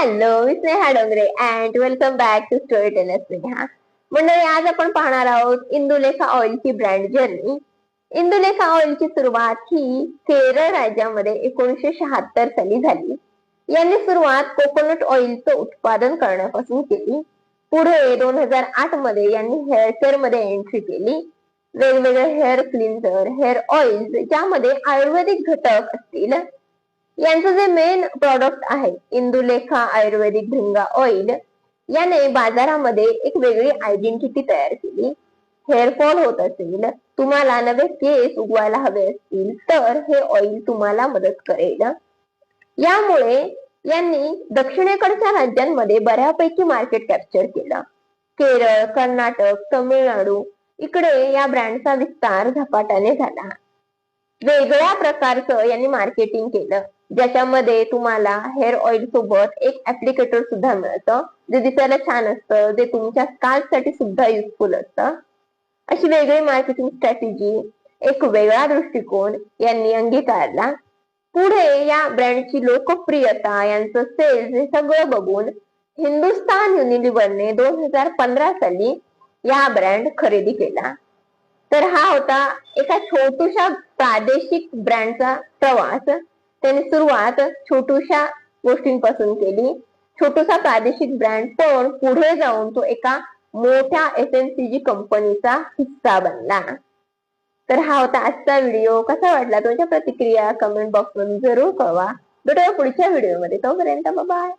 Hello me Sneha Dongre and welcome back to storyteller Sneha. मंडळी आज आपण पाहणार आहोत इंदुलेखा ऑइलची ब्रँड जर्नी इंदुलेखा ऑइलची सुरुवात ही केरळ राज्यामध्ये एकोणीसशे शहात्तर साली झाली. यांनी सुरुवात कोकोनट ऑइलचं उत्पादन करण्यापासून केली. पुढे दोन हजार आठमध्ये यांनी हेअर केअरमध्ये एंट्री केली. वेगवेगळे हेअर क्लिन्झर हेअर ऑइल्स ज्यामध्ये आयुर्वेदिक घटक असतील यांचं जे मेन प्रॉडक्ट आहे इंदुलेखा आयुर्वेदिक भिंगा ऑइल याने बाजारामध्ये एक वेगळी आयडेंटिटी तयार केली. हेअरफॉल होत असेल तुम्हाला नवे केस उगवायला हवे असतील तर हे ऑइल तुम्हाला मदत करेल. यामुळे यांनी दक्षिणेकडच्या राज्यांमध्ये बऱ्यापैकी मार्केट कॅप्चर केलं. केरळ कर्नाटक तमिळनाडू इकडे या ब्रँडचा विस्तार झपाट्याने झाला. वेगळ्या प्रकारचं यांनी मार्केटिंग केलं. ज्याच्यामध्ये तुम्हाला हेअर ऑइल सोबत एक ऍप्लिकेटर सुद्धा मिळतं जे दिसायला छान असतं जे तुमच्या स्काल्पसाठी सुद्धा युजफुल असतं. अशी वेगळी मार्केटिंग स्ट्रॅटेजी एक वेगळा दृष्टिकोन यांनी अंगीकारला. पुढे या ब्रँडची लोकप्रियता यांचं सेल्स हे सगळं बघून हिंदुस्तान युनिलिव्हरने दोन हजार पंधरा साली या ब्रँड खरेदी केला. तर हा होता एका छोटूशा प्रादेशिक ब्रँडचा प्रवास. त्याने सुरुवात छोटूशा गोष्टींपासून केली. छोटूसा प्रादेशिक ब्रँड पण पुढे जाऊन तो एका मोठ्या एफ एम सी जी कंपनीचा हिस्सा बनला. तर हा होता आजचा व्हिडिओ कसा वाटला तुमच्या प्रतिक्रिया? कमेंट बॉक्स मधून जरूर कळवा. भेटूया पुढच्या व्हिडिओमध्ये तोपर्यंत बाय